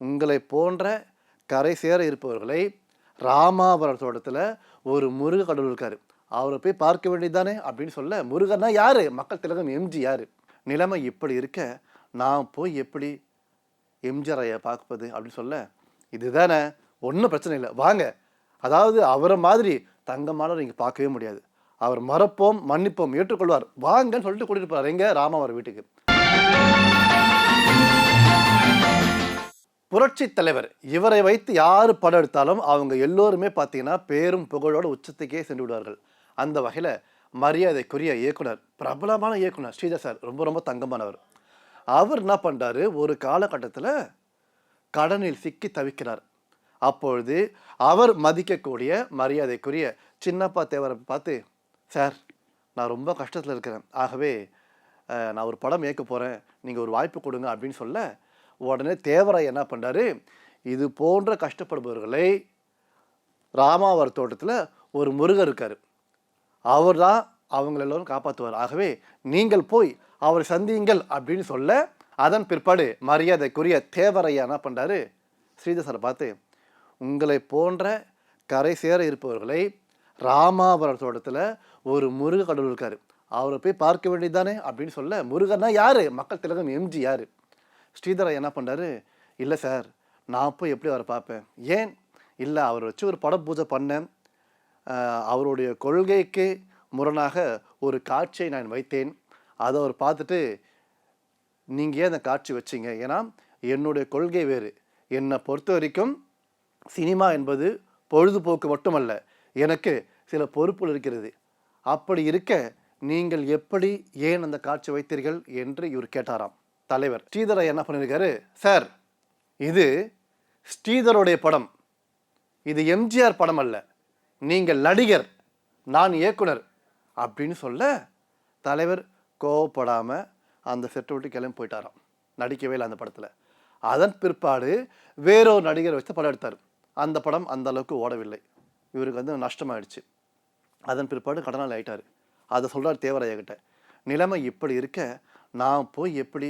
உங்களை போன்ற கரை சேர இருப்பவர்களை ராமாபுரம் தோட்டத்தில் ஒரு முருக கடவுள் இருக்கார். அவரை போய் பார்க்க வேண்டியதானே அப்படின்னு சொல்ல முருகன்னா யார்? மக்கள் திலகம் எம்ஜி யார்? நிலைமை இப்படி இருக்க நான் போய் எப்படி எம்ஜிஆர் ஐயா பார்ப்பது அப்படின்னு சொல்ல இதுதானே ஒன்றும் பிரச்சனை இல்லை. வாங்க அதாவது அவரை மாதிரி தங்கமான இங்கே பார்க்கவே முடியாது. அவர் மறப்போம் மன்னிப்போம் ஏற்றுக்கொள்வார். வாங்கன்னு சொல்லிட்டு கூட்டிட்டு போகிறார் எங்கே? ராமாவர் வீட்டுக்கு. புரட்சி தலைவர் இவரை வைத்து யார் படம் எடுத்தாலும் அவங்க எல்லோருமே பார்த்தீங்கன்னா பேரும் புகழோட உச்சத்துக்கே சென்று விடுவார்கள். அந்த வகையில் மரியாதைக்குரிய இயக்குனர் பிரபலமான இயக்குனர் ஸ்ரீதர் சார் ரொம்ப ரொம்ப தங்கமானவர். அவர் என்ன பண்ணுறாரு ஒரு காலகட்டத்தில் கடனில் சிக்கி தவிக்கிறார். அப்பொழுது அவர் மதிக்கக்கூடிய மரியாதைக்குரிய சின்னப்பா தேவரை பார்த்து சார் நான் ரொம்ப கஷ்டத்தில் இருக்கிறேன். ஆகவே நான் ஒரு படம் இயக்க போகிறேன் நீங்கள் ஒரு வாய்ப்பு கொடுங்க அப்படின்னு சொல்ல உடனே தேவராய் என்ன பண்ணுறாரு இது போன்ற கஷ்டப்படுபவர்களை ராமாவர் தோட்டத்தில் ஒரு முருகர் இருக்கார். அவர் தான் அவங்கள எல்லோரும் காப்பாற்றுவார் ஆகவே நீங்கள் போய் அவரை சந்தியுங்கள் அப்படின்னு சொல்ல அதன் பிற்பாடு மரியாதைக்குரிய தேவரையா என்ன பண்ணுறாரு ஸ்ரீதசரை பார்த்து உங்களை போன்ற கரை சேர இருப்பவர்களை ராமாபுரம் தோட்டத்தில் ஒரு முருக கடவுள் இருக்கார். அவரை போய் பார்க்க வேண்டியதானே அப்படின்னு சொல்ல முருகன்னா யார்? மக்கள் திலகம் எம்ஜி யார்? ஸ்ரீதரா என்ன பண்ணாரு? இல்லை சார் நான் போய் எப்படி அவரை பார்ப்பேன்? ஏன்? இல்லை அவர் வச்சு ஒரு பட பூஜை பண்ணேன். அவருடைய கொள்கைக்கு முரணாக ஒரு காட்சியை நான் வைத்தேன். அதை அவர் பார்த்துட்டு நீங்கள் ஏன் அந்த காட்சி வச்சிங்க? ஏன்னா என்னுடைய கொள்கை வேறு. என்னை பொறுத்த வரைக்கும் சினிமா என்பது பொழுதுபோக்கு மட்டுமல்ல எனக்கு சில பொறுப்புகள் இருக்கிறது. அப்படி இருக்க நீங்கள் எப்படி ஏன் அந்த காட்சி வைத்தீர்கள்? என்று இவர் கேட்டாராம். தலைவர். ஸ்ரீதரை என்ன பண்ணியிருக்காரு சார் இது ஸ்ரீதருடைய படம். இது எம்ஜிஆர் படம் அல்ல. நீங்கள் நடிகர் நான் இயக்குனர் அப்படின்னு சொல்ல தலைவர் கோவப்படாமல் அந்த செட்டை விட்டு கிளம்பி போயிட்டாராம். நடிக்கவே இல்லை அந்த படத்தில். அதன் பிற்பாடு வேறொரு நடிகர் வச்சு படம் எடுத்தார். அந்த படம் அந்த அளவுக்கு ஓடவில்லை. இவருக்கு வந்து நஷ்டமாயிடுச்சு. அதன் பிற்பாடு கடனால் ஆயிட்டார். அதை சொல்கிறார் தேவராயகிட்ட நிலைமை இப்படி இருக்க நான் போய் எப்படி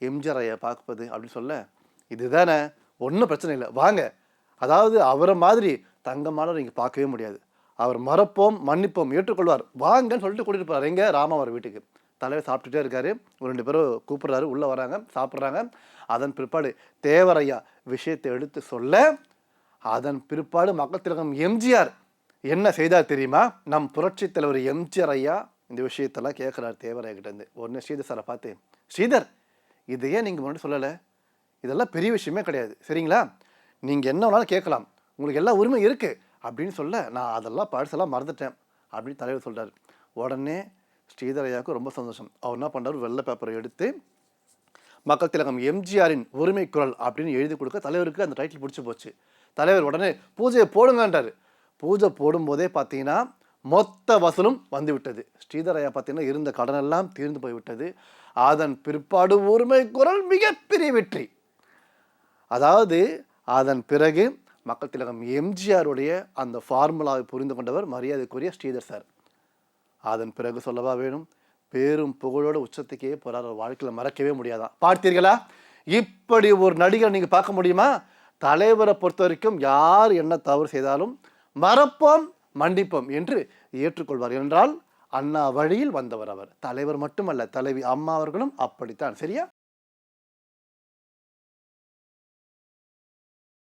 எம்ஜிஆர் ஐயா பார்ப்பது அப்படின்னு சொல்ல இதுதானே ஒன்றும் பிரச்சனை இல்லை வாங்க. அதாவது அவரை மாதிரி தங்கமானவர் இங்கே பார்க்கவே முடியாது. அவர் மறப்போம் மன்னிப்போம் ஏற்றுக்கொள்வார். வாங்கன்னு சொல்லிட்டு கூட்டிட்டு போறாரு எங்க ராமாவர் வீட்டுக்கு. தலைவர் சாப்பிட்டுட்டே இருக்காரு. ஒரு ரெண்டு பேரும் கூப்பிட்றாரு. உள்ளே வராங்க சாப்பிட்றாங்க. அதன் பிற்பாடு தேவரையா விஷயத்தை எடுத்து சொல்ல அதன் பிற்பாடு மக்கள் திலகம் எம்ஜிஆர் என்ன செய்தார் தெரியுமா? நம் புரட்சி தலைவர் எம்ஜிஆர் ஐயா இந்த விஷயத்தெல்லாம் கேட்குறாரு தேவரையா கிட்டேருந்து ஒன்று ஸ்ரீதர் சாரை பார்த்து ஸ்ரீதர் இதை ஏன் நீங்கள் முன்னாடி சொல்லலை? இதெல்லாம் பெரிய விஷயமே கிடையாது. சரிங்களா? நீங்கள் என்ன வேணாலும் கேட்கலாம். உங்களுக்கு எல்லா உரிமை இருக்குது அப்படின்னு சொல்ல நான் அதெல்லாம் பழசெல்லாம் மறந்துட்டேன் அப்படின்னு தலைவர் சொல்கிறார் உடனே ஸ்ரீதர் ஐயாவுக்கு ரொம்ப சந்தோஷம். அவர் என்ன பண்ணார் வெள்ளை பேப்பரை எடுத்து மக்கள் திலகம் எம்ஜிஆரின் உரிமை குரல் அப்படின்னு எழுதி கொடுக்க தலைவருக்கு அந்த டைட்டில் பிடிச்சி போச்சு. தலைவர் உடனே பூஜையை போடுங்கன்றார். பூஜை போடும்போதே பார்த்தீங்கன்னா மொத்த வசூலும் வந்துவிட்டது. ஸ்ரீதரையா பார்த்தீங்கன்னா இருந்த கடனெல்லாம் தீர்ந்து போய்விட்டது. அதன் பிற்பாடு உரிமை குரல் மிகப்பெரிய வெற்றி. அதாவது அதன் பிறகு மக்கள் திலகம் எம்ஜிஆருடைய அந்த ஃபார்முலாவை புரிந்து கொண்டவர் மரியாதைக்குரிய ஸ்ரீதர் சார். அதன் பிறகு சொல்லவா வேணும்? பேரும் புகழோட உச்சத்துக்கே போகிறார் வாழ்க்கையில் மறக்கவே முடியாதான். பார்த்தீர்களா? இப்படி ஒரு நடிகர் நீங்கள் பார்க்க முடியுமா? தலைவரை பொறுத்த வரைக்கும் யார் என்ன தவறு செய்தாலும் மறப்போம். மன்னிப்போம் என்று ஏற்றுக்கொள்வார். என்றால் அண்ணா வழியில் வந்தவர் அவர். தலைவர் மட்டுமல்ல தலைவி அம்மா அவர்களும் அப்படித்தான். சரியா?